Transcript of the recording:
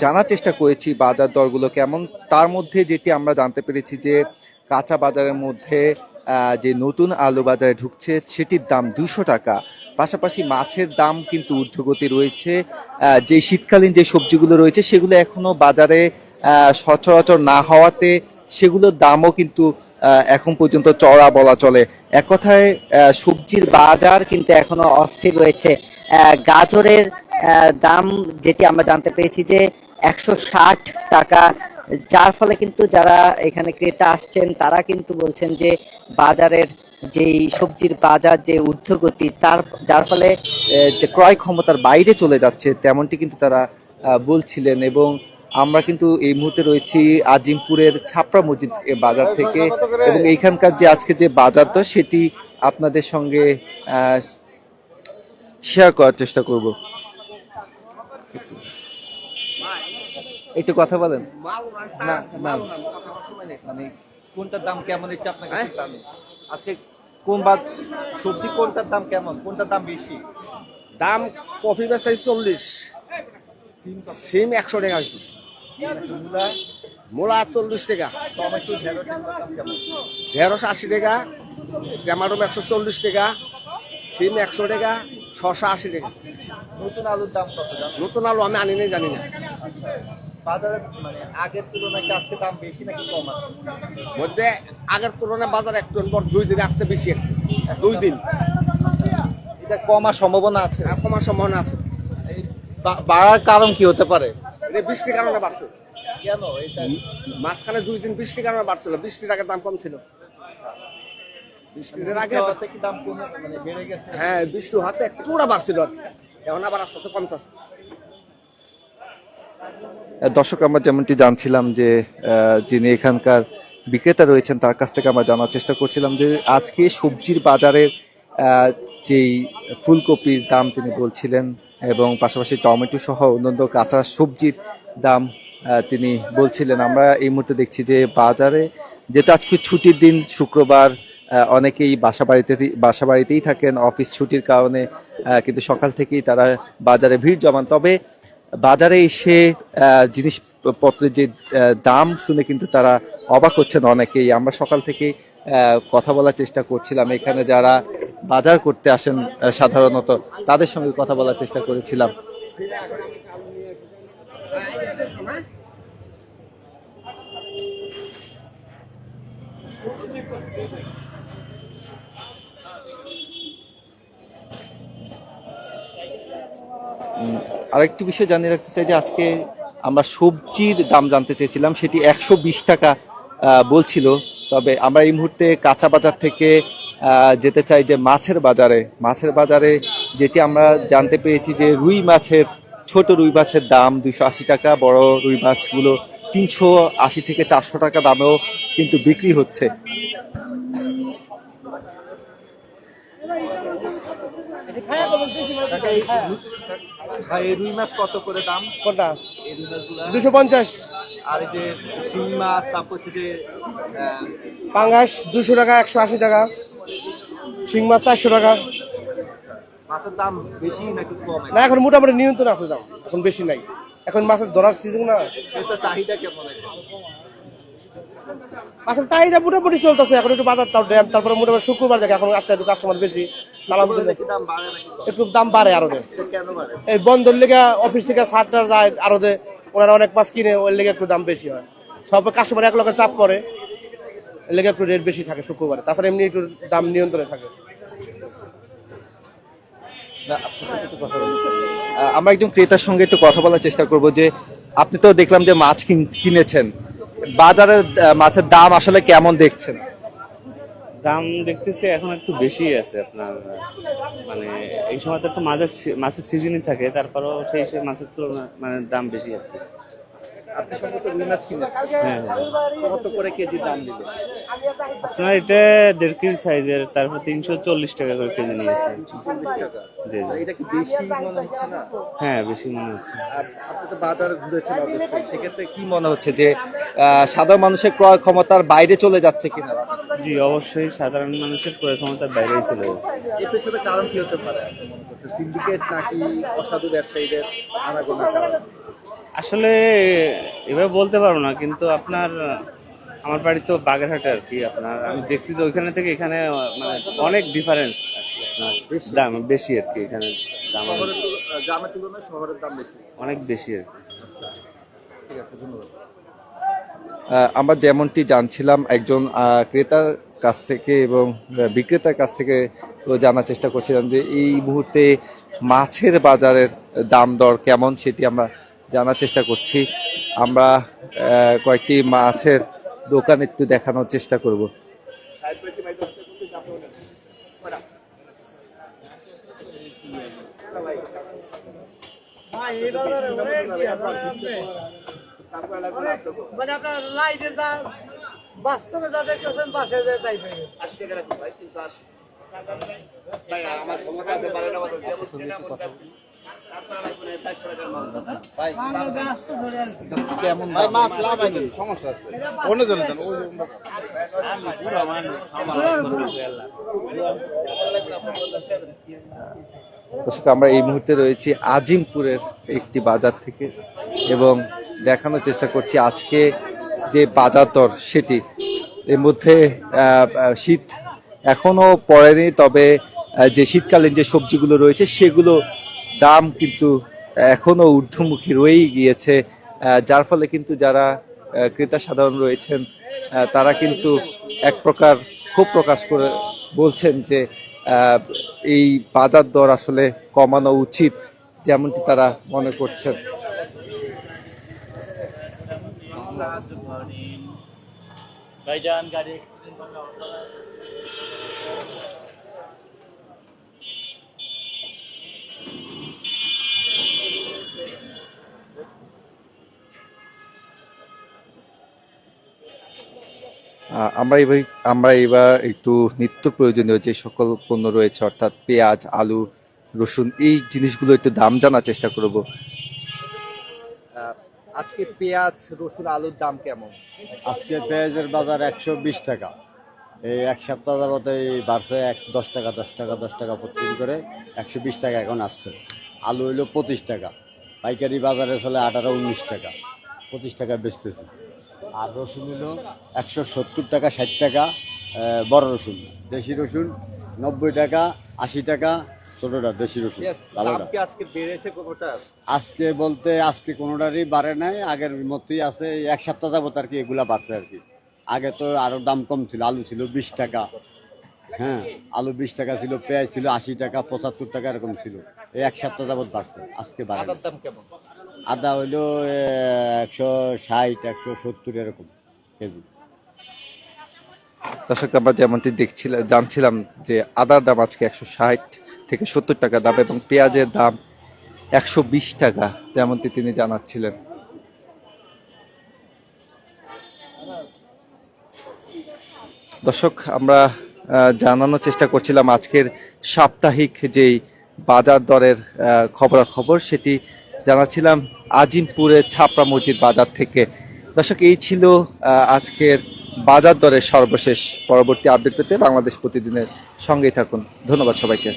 জানার চেষ্টা করেছি বাজার দরগুলো কেমন। তার মধ্যে যেটি আমরা জানতে পেরেছি যে কাঁচা বাজারের মধ্যে যে নতুন আলু বাজারে ঢুকছে সেটির দাম দুশো টাকা। পাশাপাশি মাছের দাম কিন্তু ঊর্ধ্বগতি রয়েছে। যে শীতকালীন যে সবজিগুলো রয়েছে সেগুলো এখনও বাজারে সচরাচর না হওয়াতে সেগুলোর দামও কিন্তু এখন পর্যন্ত চড়া বলা চলে। এক কথায় সবজির বাজার কিন্তু এখনও অস্থির রয়েছে। গাজরের দাম যেটি আমরা জানতে পেরেছি যে একশো ষাট টাকা, যার ফলে কিন্তু যারা এখানে ক্রেতা আসছেন, তারা কিন্তু বলছেন যে বাজারের যেই সবজির বাজার, যে ঊর্ধ্বগতি, তার, যার ফলে যে ক্রয় ক্ষমতার বাইরে চলে যাচ্ছে, তেমনটি কিন্তু তারা বলছিলেন এবং আমরা কিন্তু এই মুহূর্তে রয়েছি আজিমপুরের ছাপড়া মসজিদ বাজার থেকে এবং এইখানকার যে আজকে যে বাজার দর সেটি আপনাদের সঙ্গে শেয়ার করার চেষ্টা করব। একটু কথা বলেন। না না মানে কোনটার দাম কেমন একটু আপনাকে জানি। আজকে কোন বাদ সবজি কোনটার দাম কেমন? কোনটার দাম বেশি? দাম কফি বেচাই চল্লিশ। সিম একশো টাকা হয়েছে। মূলা চল্লিশ টাকা। ঢেঁড়স আশি টাকা টমেটো একশো চল্লিশ টাকা সিম একশো টাকা শশা আশি টাকা। নতুন আলুর দাম কত? নতুন আলু আমি আনি নাই জানি না। বাজারে মানে আগের তুলনায় আজকে দাম বেশি নাকি কম আছে? মধ্যে আগের তুলনায় বাজার একটু পর দুই দিন আসতে বেশি দুই দিন। এটা কমার সম্ভাবনা আছে? আর কমার সম্ভাবনা আছে। বাড়ার কারণ কি হতে পারে? বৃষ্টির কারণে বাড়ছে। কেন এটা? মাঝখানে দুই দিন বৃষ্টির কারণে বাড়ছিল। বৃষ্টির আগে দাম কম ছিল। বৃষ্টির আগে দাম কমে মানে বেড়ে গেছে? হ্যাঁ বৃষ্টি হাতে একটু বাড়ছিল এখন আবার আস্তে আস্তে কমতেছে। দর্শক, আমরা যেমনটি জানছিলাম যে যিনি এখানকার বিক্রেতা রয়েছেন, তার কাছ থেকে আমরা জানার চেষ্টা করছিলাম যে, আজকে সবজির বাজারের যেই ফুলকপির দাম তিনি বলছিলেন এবং পাশাপাশি টমেটো সহ অন্যান্য কাঁচা সবজির দাম তিনি বলছিলেন। আমরা এই মুহূর্তে দেখছি যে, বাজারে যেটা আজকে ছুটির দিন, শুক্রবার অনেকেই বাসা বাড়িতে বাসা বাড়িতেই থাকেন, অফিস ছুটির কারণে কিন্তু সকাল থেকেই তারা বাজারে ভিড় জমান। তবে বাজারে এসে জিনিসপত্রের যে দাম শুনে কিন্তু তারা অবাক হচ্ছেন অনেকেই। আমরা সকাল থেকে কথা বলার চেষ্টা করছিলাম। এখানে যারা বাজার করতে আসেন সাধারণত তাদের সঙ্গে কথা বলার চেষ্টা করেছিলাম। আরেকটি বিষয় জানিয়ে রাখতে চাই যে আজকে আমরা সবজির দাম জানতে চেয়েছিলাম, সেটি একশো বিশ টাকা বলছিল। তবে আমরা এই মুহূর্তে কাঁচা বাজার থেকে যেতে চাই যে মাছের বাজারে। মাছের বাজারে যেটি আমরা জানতে পেরেছি যে রুই মাছের, ছোট রুই মাছের দাম আশি টাকা, বড় রুই মাছগুলো তিনশো আশি থেকে চারশো টাকা দামেও কিন্তু বিক্রি হচ্ছে। ভাই রুই মাছ কত করে দাম? কোনটা? এই রুই মাছগুলো দুশো পঞ্চাশ। আর এই যে শিং মাছ তারপর হচ্ছে যে পাঙ্গাস দুশো টাকা একশো আশি টাকা। শিং মাছ চারশো টাকা। মাছের দাম বেশি নাকি কম? না এখন মোটামুটি নিয়ন্ত্রণ আছে দাম। এখন বেশি নাই। এখন মাছের ধরার সিজন না। এটা চাহিদা কেমন মাছের চাহিদা মোটামুটি চলতেছে। এখন একটু বাজার তাও ড্যাম তারপরে মোটামুটি শুক্রবার দেখে এখন আসছে একটু কাস্টমার বেশি। একটু দাম বাড়ে আরও এই বন্ধের লেগে অফিস থেকে সারটার যায় আরও ওনারা অনেক মাছ কিনে ওই লেগে একটু দাম বেশি হয়। সব কাস্টমার এক লগে চাপ করে এর লেগে একটু রেট বেশি থাকে শুক্রবারে। তাছাড়া এমনি একটু দাম নিয়ন্ত্রণে থাকে। আমরা একজন ক্রেতার সঙ্গে একটু কথা বলার চেষ্টা করব যে আপনি তো দেখলাম যে মাছ কিন- কিনেছেন। বাজারে মাছের দাম আসলে কেমন দেখছেন? দাম দেখতেছি এখন একটু বেশি আছে আপনার মানে এই সময় তো একটু মাছের মাছের সিজনই থাকে তারপরেও সেই সেই মাছের তুলনায় মানে দাম বেশি আর কি। আপনি সম্ভবত রুই মাছ কিনেছেন। হ্যাঁ হ্যাঁ। কত করে কেজি দাম দিবে আপনার এটা দেড় কেজি সাইজের তারপর তিনশো চল্লিশ টাকা করে কেজি নিয়েছে জি জি। এটা কি বেশি মনে হচ্ছে না? হ্যাঁ বেশি মনে হচ্ছে। আর আপনি তো বাজার ঘুরেছেন অবশ্যই। সেক্ষেত্রে কি মনে হচ্ছে যে সাধারণ মানুষের ক্রয় ক্ষমতার বাইরে চলে যাচ্ছে কিনা? জি অবশ্যই সাধারণ মানুষের ক্রয় ক্ষমতার বাইরেই চলে এর পেছনে কারণ কি হতে পারে? সিন্ডিকেট নাকি অসাধু ব্যবসায়ীদের আনাগোনা আসলে এভাবে বলতে পারব না কিন্তু আপনার আমার বাড়ি তো বাগেরহাটে আর কি আপনার আমি দেখছি যে ওইখানে থেকে এখানে মানে অনেক ডিফারেন্স দাম বেশি আর কি এখানে দাম। গ্রামের তুলনায় শহরের দাম বেশি? অনেক বেশি আর কি। ঠিক আছে ধন্যবাদ। আমরা যেমনটি জানছিলাম, একজন ক্রেতার কাছ থেকে এবং বিক্রেতার কাছ থেকে জানার চেষ্টা করছিলাম যে এই মুহূর্তে মাছের বাজারের দাম দর কেমন সেটি আমরা জানার চেষ্টা করছি। আমরা কয়েকটি মাছের দোকান একটু দেখানোর চেষ্টা করব। মানে আপনার লাইটে যা বাস্তবে যা দেখতেছেন বাসে যে তাই পাইবেন। আমরা ধরে আছি। আমরা এই মুহূর্তে রয়েছি আজিমপুরের একটি বাজার থেকে এবং দেখানোর চেষ্টা করছি আজকে যে বাজার দর সেটি। এর মধ্যে শীত এখনও পড়েনি, তবে যে শীতকালীন যে সবজিগুলো রয়েছে সেগুলো দাম কিন্তু এখনও ঊর্ধ্বমুখী রয়েই গিয়েছে যার ফলে কিন্তু যারা ক্রেতা সাধারণ রয়েছেন তারা কিন্তু এক প্রকার ক্ষোভ প্রকাশ করে বলছেন যে এই বাজার দর আসলে কমানো উচিত যেমনটি তারা মনে করছেন। গাড়ি আমরা এবার আমরা এবার একটু নিত্য প্রয়োজনীয় যে সকল পণ্য রয়েছে অর্থাৎ পেঁয়াজ আলু রসুন এই জিনিসগুলো একটু দাম জানার চেষ্টা করব। আজকে পেঁয়াজ রসুন আলুর দাম কেমন? আজকে পেঁয়াজের বাজার একশো বিশ টাকা। এই এক সপ্তাহ যাবত এই বাড়ছে এক দশ টাকা দশ টাকা দশ টাকা প্রতিদিন করে একশো বিশ টাকা এখন আসছে। আলু হইল পঁচিশ টাকা পাইকারি বাজারে চলে আঠারো উনিশ টাকা পঁচিশ টাকা বেচতেছে। আর রসুন হলো একশো সত্তর টাকা ষাট টাকা বড় রসুন। দেশি রসুন নব্বই টাকা আশি টাকা ছোটোটা দেশি রসুন আজকে বেড়েছে কোনোটা? আজকে বলতে আজকে কোনোটারই বাড়ে নাই আগের মতোই আছে এক সপ্তাহ যাবত আর কি এগুলা বাড়ছে আর কি। আগে তো আরও দাম কম ছিল আলু ছিল বিশ টাকা। হ্যাঁ আলু বিশ টাকা ছিল পেঁয়াজ ছিল আশি টাকা পঁচাত্তর টাকা এরকম ছিল। এই এক সপ্তাহ যাবত বাড়ছে আজকে বাড়ে দাম কেমন? আদা হইল একশো ষাট, একশো সত্তর এরকম কেজি। দর্শক, আমরা যেমনটি দেখছিলাম জানছিলাম যে আদার দাম আজকে একশো ষাট থেকে সত্তর টাকা দাম এবং পেঁয়াজের দাম একশো বিশ টাকা, যেমনটি তিনি জানাচ্ছিলেন। দর্শক, আমরা জানানোর চেষ্টা করছিলাম আজকের সাপ্তাহিক যেই বাজার দরের খবরাখবর, সেটি জানাচ্ছিলাম আজিমপুরের ছাপড়া মসজিদ বাজার থেকে। দর্শক, এই ছিল আজকের বাজার দরের সর্বশেষ পরবর্তী আপডেট পেতে বাংলাদেশ প্রতিদিনের সঙ্গেই থাকুন। ধন্যবাদ সবাইকে।